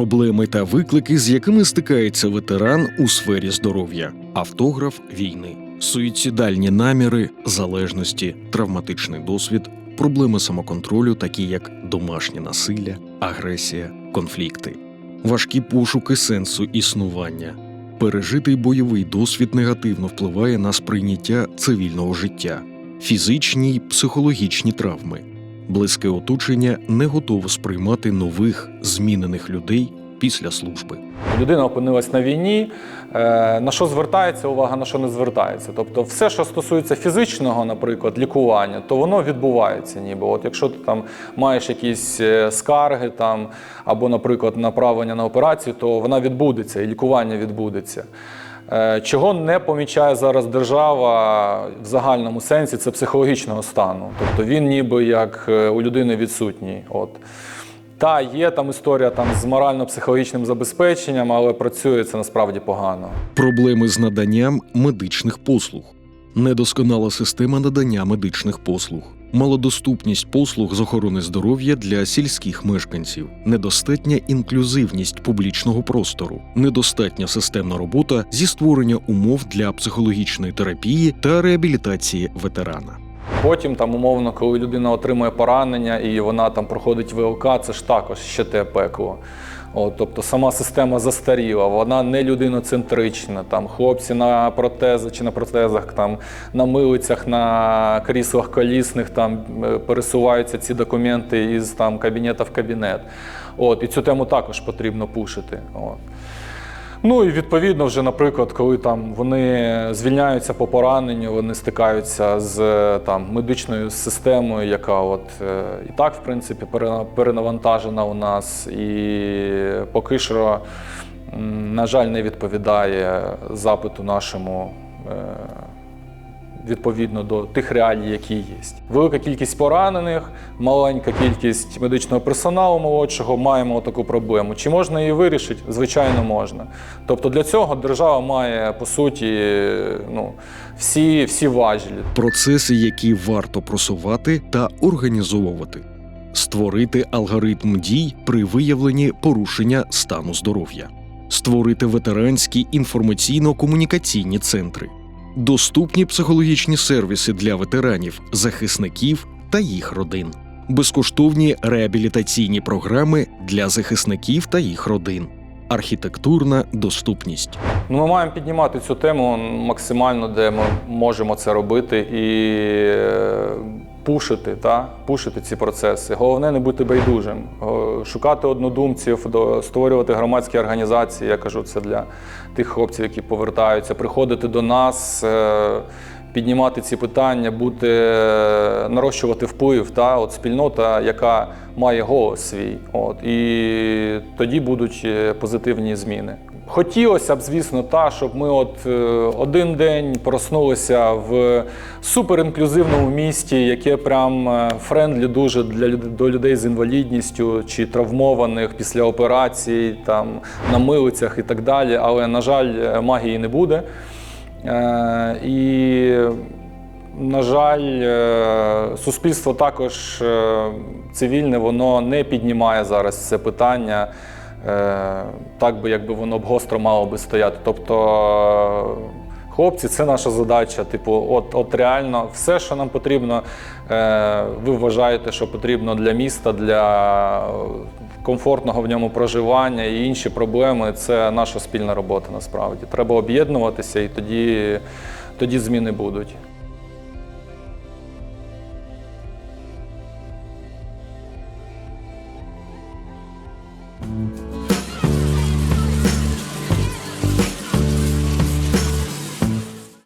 Проблеми та виклики, з якими стикається ветеран у сфері здоров'я, автограф війни, суїцидальні наміри, залежності, травматичний досвід, проблеми самоконтролю, такі як домашнє насилля, агресія, конфлікти, важкі пошуки сенсу існування. Пережитий бойовий досвід негативно впливає на сприйняття цивільного життя, фізичні й психологічні травми. Близьке оточення не готове сприймати нових змінених людей після служби. Людина опинилась на війні. е, На що звертається увага, на що не звертається. Тобто, все, що стосується фізичного, наприклад, лікування, то воно відбувається. Ніби от якщо ти там маєш якісь е, скарги там або, наприклад, направлення на операцію, то вона відбудеться і лікування відбудеться. Е, Чого не помічає зараз держава в загальному сенсі, це психологічного стану. Тобто він ніби як е, у людини відсутній. От. Та є там історія там з морально-психологічним забезпеченням, але працює це насправді погано. Проблеми з наданням медичних послуг, недосконала система надання медичних послуг, малодоступність послуг з охорони здоров'я для сільських мешканців, недостатня інклюзивність публічного простору, недостатня системна робота зі створення умов для психологічної терапії та реабілітації ветерана. Потім, там, умовно, коли людина отримує поранення і вона там проходить ВЛК, це ж також ще те пекло. От, тобто сама система застаріла, вона не людиноцентрична. Там хлопці на протезах чи на протезах, там на милицях, на кріслах колісних там е, пересуваються ці документи із там кабінета в кабінет. От, і цю тему також потрібно пушити. От. Ну і відповідно, вже, наприклад, коли там вони звільняються по пораненню, вони стикаються з е, там медичною системою, яка от е, і так, в принципі, перена- перенавантажена у нас, і поки що, на жаль, не відповідає запиту нашому. Відповідно до тих реалій, які є. Велика кількість поранених, маленька кількість медичного персоналу молодшого, маємо таку проблему. Чи можна її вирішити? Звичайно, можна. Тобто для цього держава має по суті ну, всі, всі важелі. процеси, які варто просувати та організовувати, створити алгоритм дій при виявленні порушення стану здоров'я, створити ветеранські інформаційно-комунікаційні центри, доступні психологічні сервіси для ветеранів, захисників та їх родин, безкоштовні реабілітаційні програми для захисників та їх родин, архітектурна доступність. Ну, ми маємо піднімати цю тему максимально, де ми можемо це робити, і е, пушити, та? пушити ці процеси. Головне не бути байдужим, шукати однодумців, створювати громадські організації. Я кажу, це для тих хлопців, які повертаються, приходити до нас. Піднімати ці питання, бути, е, нарощувати вплив, та от спільнота, яка має голос свій. От, і тоді будуть е, позитивні зміни. Хотілося б, звісно, та, щоб ми от е, один день проснулися в суперінклюзивному місті, яке прям френдлі дуже для до людей з інвалідністю чи травмованих після операцій, там на милицях і так далі. Але на жаль, магії не буде. Е, І, на жаль, е, суспільство також е, цивільне, воно не піднімає зараз це питання так би, якби воно б гостро мало би стояти. Тобто, хлопці, це наша задача. Типу, от, от реально все, що нам потрібно, ви вважаєте, що потрібно для міста, для комфортного в ньому проживання і інші проблеми це наша спільна робота насправді. Треба об'єднуватися і тоді, тоді зміни будуть.